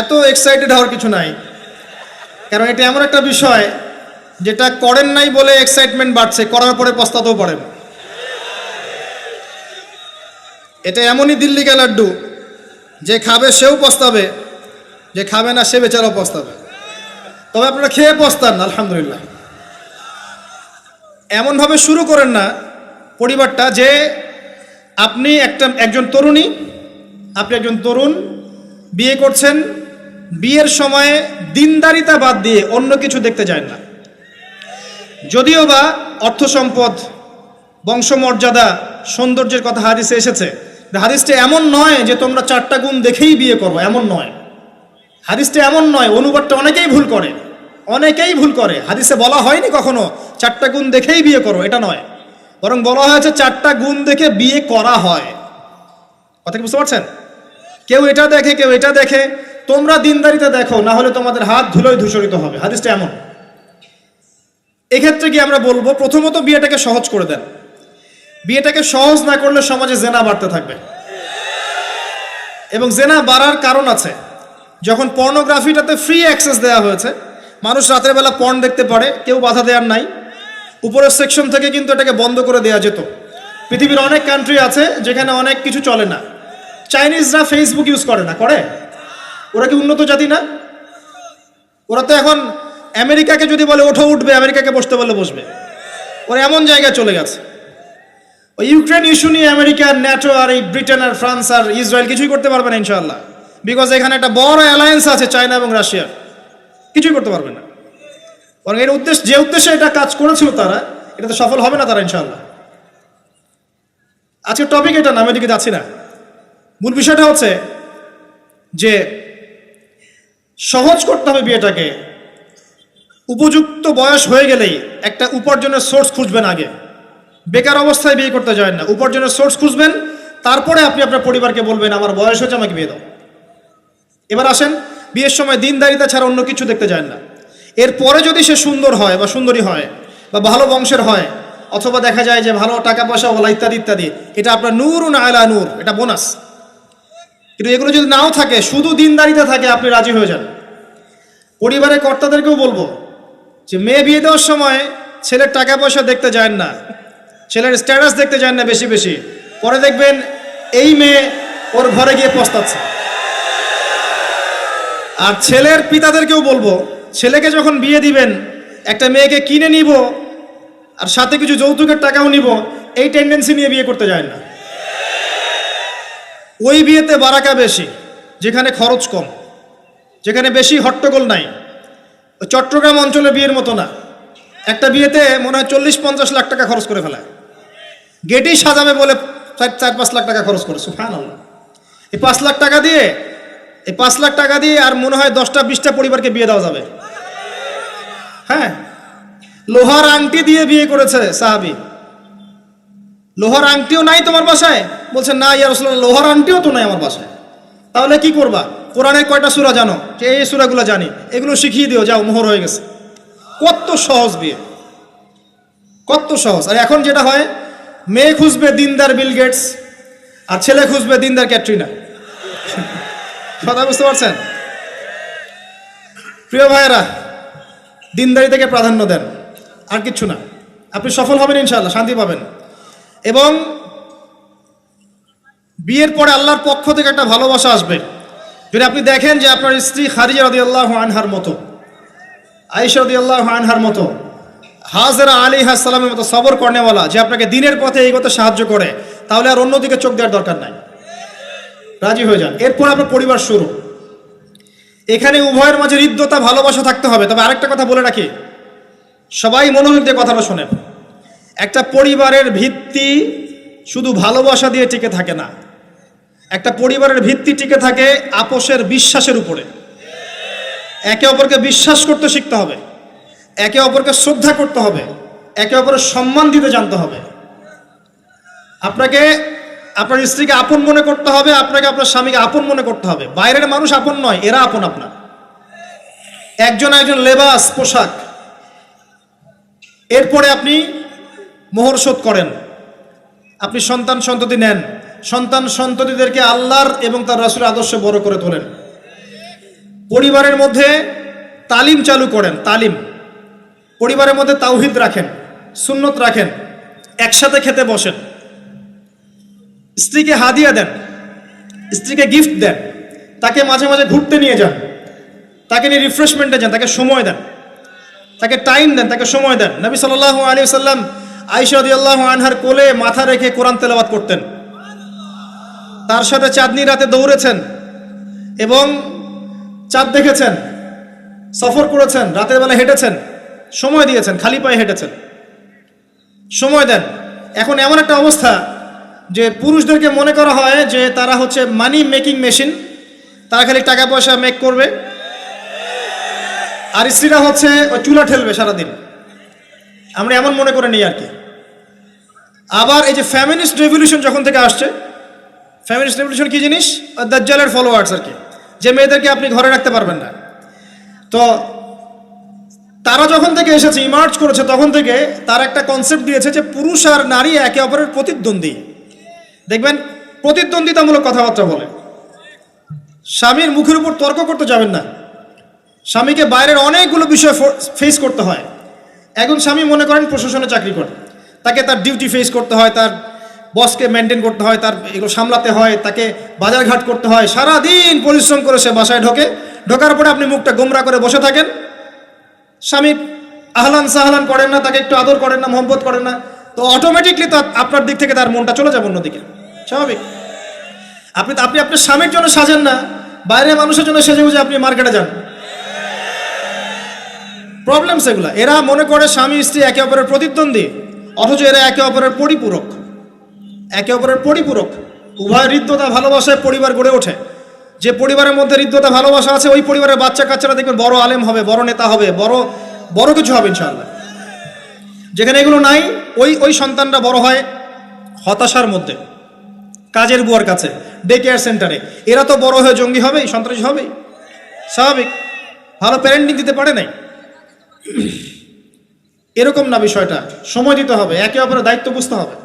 এত এক্সাইটেড হওয়ার কিছু নাই। কারণ এটা এমন একটা বিষয় যেটা করেন নাই বলে এক্সাইটমেন্ট বাড়ছে, করার পরে পস্তাতেও পারেন। এটা এমনই দিল্লি লাড্ডু, যে খাবে সেও পস্তাবে, যে খাবে না সে বেচারাও পস্তাবে। তবে আপনারা খেয়ে পস্তান, আলহামদুলিল্লাহ। এমনভাবে শুরু করেন না পরিবারটা যে আপনি একটা, একজন তরুণী, আপনি একজন তরুণ, বিয়ে করছেন বিয়ের সময়ে দিনদারিতা বাদ দিয়ে অন্য কিছু দেখতে যায় না। যদিও বা অর্থ সম্পদ, বংশমর্যাদা, সৌন্দর্যের কথা হাদিসে এসেছে হাদিসটা এমন নয় যে তোমরা চারটা গুণ দেখেই বিয়ে করব, এমন নয়। হাদিসটা এমন নয়, অনুবাদটা অনেকেই ভুল করে, অনেকেই ভুল করে। হাদিসে বলা হয়নি কখনো, চারটা গুণ দেখেই বিয়ে করো, এটা নয়। বরং বলা হয়েছে চারটা গুণ দেখে বিয়ে করা হয়। কথা কি বুঝতে পারছেন? কেউ এটা দেখে, কেউ এটা দেখে তোমরা দিনদারিতে দেখো না হলে তোমাদের হাত ধুলোয় ধূসরিত হবে। হাদিসটা এমন। এক্ষেত্রে কি আমরা বলব, প্রথমত বিয়েটাকে সহজ করে দেন। বিয়েটাকে সহজ না করলে সমাজে জেনা বাড়তে থাকবে। এবং জেনা বাড়ার কারণ আছে, যখন পর্নোগ্রাফিটাতে ফ্রি অ্যাক্সেস দেওয়া হয়েছে, মানুষ রাতের বেলা পর্ন দেখতে পারে, কেউ বাধা দেওয়ার নাই। উপরের সেকশন থেকে কিন্তু এটাকে বন্ধ করে দেওয়া যেত। পৃথিবীর অনেক কান্ট্রি আছে যেখানে অনেক কিছু চলে না। চাইনিজরা ফেসবুক ইউজ করে না, করে? ওরা কি উন্নত জাতি না? ওরা তো এখন আমেরিকাকে যদি বলে ওঠো উঠবে, আমেরিকাকে বসতে বলে বসবে। ওরা এমন জায়গায় চলে গেছে। ওই ইউক্রেন ইস্যু নিয়ে আমেরিকার ন্যাটো আর এই ব্রিটেন আর ফ্রান্স আর ইসরায়েল কিছুই করতে পারবে না ইনশাআল্লাহ। বিকজ এখানে একটা বড় অ্যালায়েন্স আছে চায়না এবং রাশিয়ার। কিছুই করতে পারবে না। বরং এর উদ্দেশ্য যে উদ্দেশ্যে এটা কাজ করেছিল তারা, এটা তো সফল হবে না তারা ইনশাআল্লাহ। আজকের টপিক এটা না, আমি যাচ্ছি না। মূল বিষয়টা হচ্ছে যে সহজ করতে হবে বিয়েটাকে। উপযুক্ত বয়স হয়ে গেলেই একটা উপার্জনের সোর্স খুঁজবেন আগে। বেকার অবস্থায় বিয়ে করতে যায় না। উপার্জনের সোর্স খুঁজবেন, তারপরে আপনি আপনার পরিবারকে বলবেন, আমার বয়স হচ্ছে আমাকে বিয়ে দাও। এবার আসেন, বিয়ের সময় দিনদারিতা ছাড়া অন্য কিছু দেখতে যায় না। এরপরে যদি সে সুন্দর হয় বা সুন্দরী হয় বা ভালো বংশের হয়, অথবা দেখা যায় যে ভালো টাকা পয়সা, ওলা ইত্যাদি ইত্যাদি, এটা আপনার নূর না আলা নূর, এটা বোনাস। কিন্তু এগুলো যদি নাও থাকে, শুধু দিনদারিতে থাকে, আপনি রাজি হয়ে যান পরিবারের কর্তাদেরকেও বলব যে, মেয়ে বিয়ে দেওয়ার সময় ছেলের টাকা পয়সা দেখতে যায় না, ছেলের স্ট্যাটাস দেখতে যায় না বেশি বেশি। পরে দেখবেন এই মেয়ে ওর ঘরে গিয়ে পস্তাচ্ছে। আর ছেলের পিতাদেরকেও বলব, ছেলেকে যখন বিয়ে দিবেন, একটা মেয়েকে কিনে নিব, আর সাথে কিছু যৌতুকের টাকাও নিব, এই টেন্ডেন্সি নিয়ে বিয়ে করতে যায় না। ওই বিয়েতে বারাকা বেশি, যেখানে খরচ কম, যেখানে বেশি হট্টগোল নাই। চট্টগ্রাম অঞ্চলে বিয়ের মতো না। একটা বিয়েতে মনে হয় চল্লিশ পঞ্চাশ লাখ টাকা খরচ করে ফেলায়। গেটেই সাজাবে বলে চার পাঁচ লাখ টাকা খরচ করে সুফান এই পাঁচ লাখ টাকা দিয়ে, এই পাঁচ লাখ টাকা দিয়ে আর মনে হয় দশটা, বিশটা পরিবারকে বিয়ে দেওয়া যাবে। হ্যাঁ। লোহার আংটি দিয়ে বিয়ে করেছে সাহাবি। লোহার আংটিও নাই তোমার বাসায়? বলছে, না, ইয়া রসুল্লাহ লোহার আংটিও তো নাই আমার বাসায়। তাহলে কি করবা? কোরআনের কয়টা সুরা জানো? যে এই সুরাগুলো জানি, এগুলো শিখিয়ে দিও, যাও, মোহর হয়ে গেছে। কত সহজ বিয়ে। কত সহজ। আর এখন যেটা হয়, মেয়ে খুঁজবে দিনদার বিল গেটস, আর ছেলে খুঁজবে দিনদার ক্যাটরিনা। কথা বুঝতে পারছেন? প্রিয় ভাইয়েরা, দিনদারি থেকে প্রাধান্য দেন। আর কিচ্ছু না। আপনি সফল হবেন ইনশাআল্লাহ, শান্তি পাবেন। এবং বিয়ের পরে আল্লাহর পক্ষ থেকে একটা ভালোবাসা আসবে। যদি আপনি দেখেন যে আপনার স্ত্রী খারিজা রদি আল্লাহ আনহার মতো আইসা রদি আল্লাহ আনহার মতো, হাজরা আলী হাসালামের মতো সবর কর্নেওয়ালা যে আপনাকে দিনের পথে এগোতে সাহায্য করে, তাহলে আর অন্যদিকে চোখ দেওয়ার দরকার নাই। রাজি হয়ে যান। এরপর আপনার পরিবার শুরু। এখানে উভয়ের মাঝে হৃদ্যতা, ভালোবাসা থাকতে হবে। তবে আরেকটা কথা বলে রাখি। সবাই মনোযোগ দিয়ে কথাটা শোনেন। একটা পরিবারের ভিত্তি শুধু ভালোবাসা দিয়ে টিকে থাকে না। একটা পরিবারের ভিত্তি টিকে থাকে আপোষের বিশ্বাসের উপরে। একে অপরকে বিশ্বাস করতে শিখতে হবে। একে অপরকে শ্রদ্ধা করতে হবে। একে অপরের সম্মান দিতে জানতে হবে। আপনাকে, আপনার স্ত্রীকে আপন মনে করতে হবে, আপনাকে আপনার স্বামীকে আপন মনে করতে হবে। বাইরের মানুষ আপন নয়, এরা আপন আপনার। একজন একজন লেবাস, পোশাক। এরপরে আপনি মোহর শোধ করেন। আপনি সন্তান সন্ততি নেন। সন্তান সন্ততিদেরকে আল্লাহর এবং তার রাসুলের আদর্শ বড় করে তোলেন। পরিবারের মধ্যে তালিম চালু করেন, তালিম। পরিবারের মধ্যে তাওহিদ রাখেন, সুন্নত রাখেন, একসাথে খেতে বসেন। স্ত্রীকে হাদিয়া দেন, স্ত্রীকে গিফট দেন, তাকে মাঝে মাঝে ঘুরতে নিয়ে যান, তাকে নিয়ে রিফ্রেশমেন্টে যান, তাকে সময় দেন, তাকে টাইম দেন, তাকে সময় দেন। নবী সাল্লাহ আলী সাল্লাম আনহার কোলে মাথা রেখে কোরআন তেলাবাত করতেন। তার সাথে চাঁদনি রাতে দৌড়েছেন এবং চাঁদ দেখেছেন, সফর করেছেন, রাতের বেলা হেঁটেছেন, সময় দিয়েছেন, খালি পায়ে হেঁটেছেন। সময় দেন। এখন এমন একটা অবস্থা যে পুরুষদেরকে মনে করা হয় যে তারা হচ্ছে মানি মেকিং মেশিন তারা খালি টাকা পয়সা মেক করবে। আর স্ত্রীরা হচ্ছে চুলা ঠেলবে সারাদিন। আমরা এমন মনে করে নিই আর কি। আবার এই যে ফ্যামিনিস্ট রেভলিউশন যখন থেকে আসছে ফ্যামিলিস্ট রেভলিউশন কি জিনিস? দাজ্জালের ফলোয়ার্স আর কি। যে মেয়েদেরকে আপনি ঘরে রাখতে পারবেন না। তো তারা যখন থেকে এসেছে ইমার্জ করেছে, তখন থেকে তার একটা কনসেপ্ট দিয়েছে যে পুরুষ আর নারী একে অপরের প্রতিদ্বন্দ্বী। দেখবেন, প্রতিদ্বন্দ্বিতামূলক কথাবার্তা বলে। স্বামীর মুখের উপর তর্ক করতে যাবেন না। স্বামীকে বাইরের অনেকগুলো বিষয় ফেস করতে হয়। একজন স্বামী মনে করেন প্রশাসনে চাকরি করে। তাকে তার ডিউটি ফেস করতে হয়, তার বসকে মেনটেন করতে হয়, তার এগুলো সামলাতে হয়, তাকে বাজারঘাট করতে হয়। সারা দিন পরিশ্রম করে সে বাসায় ঢোকে। ঢোকার পরে আপনি মুখটা গোমরা করে বসে থাকেন। স্বামী আহলান সাহলান করেন না, তাকে একটু আদর করেন না, মহব্বত করেন না। তো অটোমেটিকলি তো আপনার দিক থেকে তার মনটা চলে যাবে অন্যদিকে। স্বাভাবিক। আপনি আপনি আপনার স্বামীর জন্য সাজেন না, বাইরের মানুষের জন্য সেজে বুঝে আপনি মার্কেটে যান। প্রবলেম সেগুলো এরা মনে করে স্বামী, স্ত্রী একে অপরের প্রতিদ্বন্দ্বী, অথচ এরা একে অপরের পরিপূরক। একে অপরের পরিপূরক। উভয় হৃদ্যতা ভালোবাসায় পরিবার গড়ে ওঠে। যে পরিবারের মধ্যে হৃদ্যতা ভালোবাসা আছে, ওই পরিবারের বাচ্চা কাচ্চারা দেখবেন বড় আলেম হবে, বড় নেতা হবে, বড় বড় কিছু হবে ইনশাআল্লাহ। যেখানে এগুলো নাই, ওই ওই সন্তানরা বড় হয় হতাশার মধ্যে, কাজের বুয়ার কাছে ডে কেয়ার সেন্টারে এরা তো বড় হয়ে জঙ্গি হবেই, সন্ত্রাসী হবেই। স্বাভাবিক। ভালো প্যারেন্টিং দিতে পারে নাই। এরকম না বিষয়টা। সময় দিতে হবে একে অপরের দায়িত্ব বুঝতে হবে।